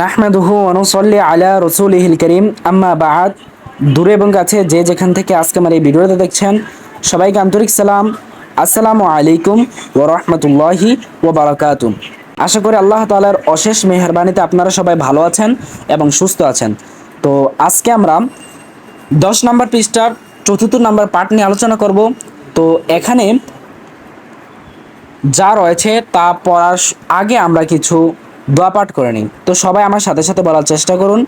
নাহমাদুহু অনুসল্লি আলা রসুলহিল করিম। আম্মা বাদ দূরে এবং কাছে যে যেখান থেকে আজকে আমার এই ভিডিওটা দেখছেন, সবাইকে আন্তরিক সালাম। আসসালামু আলাইকুম ও রহমতুল্লাহি ও বারাকাতুম আশা করি আল্লাহ তালার অশেষ মেহরবানিতে আপনারা সবাই ভালো আছেন এবং সুস্থ আছেন। তো আজকে আমরা দশ নম্বর পৃষ্ঠার চতুর্থ নম্বর পার্ট নিয়ে আলোচনা করব। তো এখানে যা রয়েছে তা পড়ার আগে আমরা কিছু দোয়া পাঠ করে নিই তো সবাই আমার সাথে সাথে বলার চেষ্টা করুন।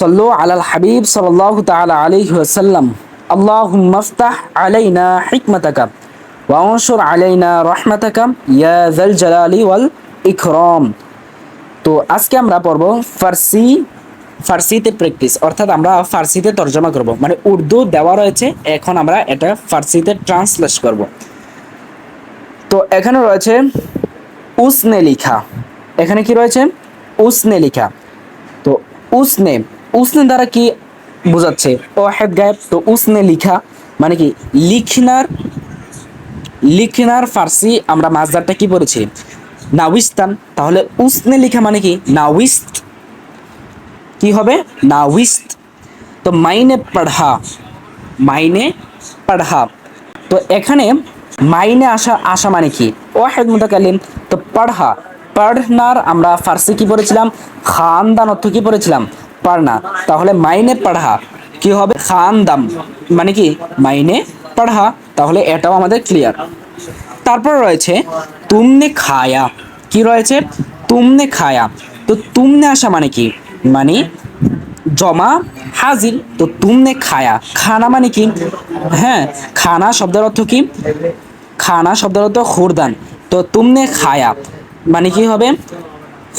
সল্লু আলাল হাবিব সাল্লাহ তাআলা আলাইহি ওয়াসাল্লাম, আল্লাহুম্মা আফতাহ আলাইনা হিকমাতাকা ওয়া আনশুর আলাইনা রাহমাতাকা ইয়া যাল জালালি ওয়াল ইকরাম। তো আজকে আমরা পড়ব ফার্সি, ফার্সিতে প্র্যাকটিস, অর্থাৎ আমরা ফার্সিতে তর্জমা করব। মানে উর্দু দেওয়া রয়েছে, এখন আমরা এটা ফার্সিতে ট্রান্সলেট করব। তো এখানে রয়েছে উসনে লিখা। এখানে কি রয়েছে? উসনে লিখা। তো উসনে উসনে দ্বারা কি বোঝাচ্ছে? ওয়াহেদ গায়েব, তো উসনে লিখা মানে কি লিখনার লিখনার ফার্সি আমরা মাছদারটা কি পড়েছি? নাউইস্তান। তাহলে উসনে লিখা মানে কি? নাউইস্ত। কি হবে? নাউইস্ত। তো মাইনে পড়হা মাইনে পড়হা তো এখানে মাইনে আসা আসা মানে কি? ওয়াহেদ মুতাকালিম তো পড়হা, পড়নার আমরা ফার্সি কি পড়েছিলাম? খানদান অর্থ কি পড়েছিলাম? পড়না। তাহলে মাইনে পড়হা, কি হবে? খানদাম। মানে কি? মাইনে পড়হা। তাহলে এটাও আমাদের ক্লিয়ার তারপর রয়েছে, তুমনে খায়া। কি রয়েছে? তুমনে খায়া। তো তুমনে আসা মানে কি? মানে জমা হাজির। তো তুমনে খায়া। খানা মানে কি? হ্যাঁ খানা শব্দের অর্থ কি? খানা শব্দের অর্থ খুরদান। তো তুমনে খায়া মানে কি হবে?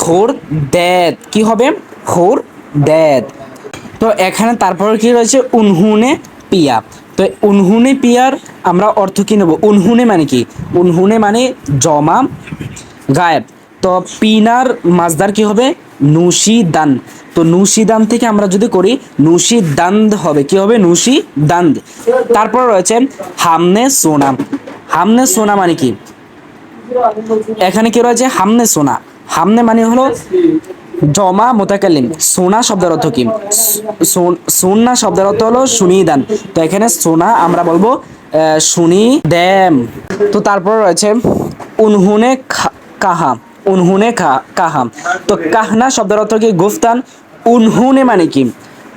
খোর দেদ। কি হবে? খোর দেদ। তো এখানে তারপরে কি রয়েছে? উনহুনে পিয়া। তো উনহুনে পিয়ার আমরা অর্থ কি নেব? উনহুনে মানে কি? উনহুনে মানে জমা, গায়েব। তো পিনার মাজদার কি হবে? নুশি দান তো নুশি দান থেকে আমরা যদি করি নুশি দান্দ হবে। কি হবে? নুশি দান্দ তারপর রয়েছে হামনে সোনা। হামনে সোনা মানে কি? এখানে কি রয়েছে? হামনে সোনা। হামনে মানে হলো জমা মোতাকালিম সোনা শব্দের অর্থ কি? সোনা শব্দের অর্থ হলো শুনি দান তো এখানে সোনা আমরা বলব শুনি দেম তো তারপর রয়েছে, উনহুনে কাহা। উনহুনে কাহা। তো কাহনা শব্দের অর্থ কি? গুফতান। উনহুনে মানে কি?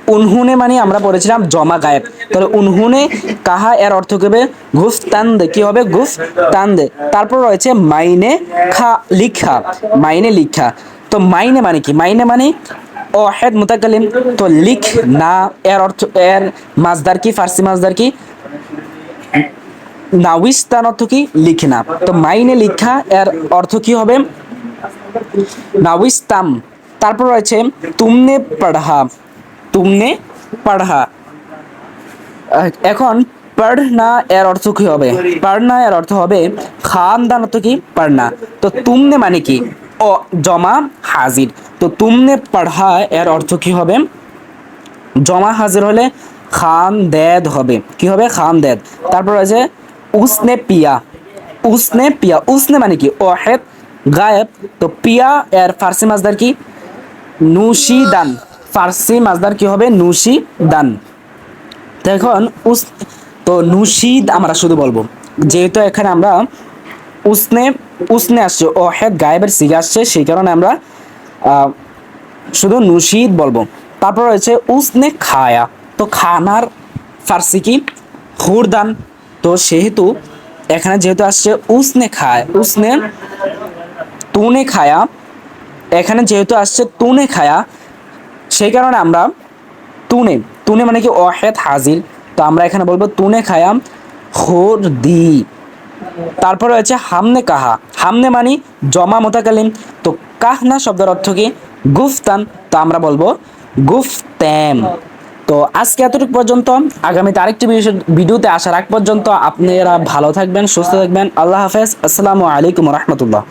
উনহুনে মানে আমরা পড়েছিলাম জমা গায়েব। তাহলে উনহুনে কাহা এর অর্থ হবে? গুফ তান্দে কি হবে? গুফ তান্দে তারপর রয়েছে মাইনে খা লিখা। মাইনে লিখা। তো মাইনে মানে কি? মাইনে মানে অহেদ মুতাকালিম তো লিখ না এর অর্থ, এর মাজদার কি? ফার্সি মাজদার কি? নাউইস্তান অর্থ কি? লিখনা তো মাইনে লিখা এর অর্থ কি হবে? নাউইস্তাম। তারপর রয়েছে তুমনে পড়হা তুমনে পড়হা এখন পড়না এর অর্থ কি হবে? পড়না এর অর্থ হবে খানদান অর্থ কি? পড়না তো তুমনে মানে কি? ও, জমা, হাজির। তো তুমনে পড়হা এর অর্থ কি হবে? জমা, হাজির হলে খান, দেদ হবে। কি হবে? খান, দেদ। তারপর আছে উসনে, পিয়া। উসনে পিয়া। উসনে মানে কি? ওহেদ গায়েব। তো পিয়া এর ফার্সি মাজদার কি? নুশি দান ফার্সি মাজদার কি হবে? নুশি দান এখন উস, তো নুশিদ আমরা শুধু বলব। যেহেতু এখানে আমরা উসনে উসনে আসছে ওহেদ গায়েবের সিগা আসছে, সেই কারণে আমরা শুধু নুশিদ বলব। তারপর রয়েছে উসনে খায়া। তো খানার ফার্সি কি? হুরদান তো সেহেতু এখানে যেহেতু আসছে উসনে খায়, উসনে তুনে খায়া, এখানে যেহেতু আসছে তুনে খায়া সেই কারণে আমরা তুনে তুনে মানে কি অহেদ হাজির। তো আমরা এখানে বলব তুনে খায়াম হোর দি তারপর রয়েছে হামনে কাহা। হামনে মানি জমা মোতাকালিম। তো কাহনা শব্দের অর্থ কি? গুফতান। তো আমরা বলব গুফতেম। তো আজকে এতটুকু পর্যন্ত। আগামীতে আরেকটি ভিডিওতে আসার আগ পর্যন্ত আপনারা ভালো থাকবেন, সুস্থ থাকবেন। আল্লাহ হাফেজ। আসসালামু আলাইকুম রহমতুল্লাহ।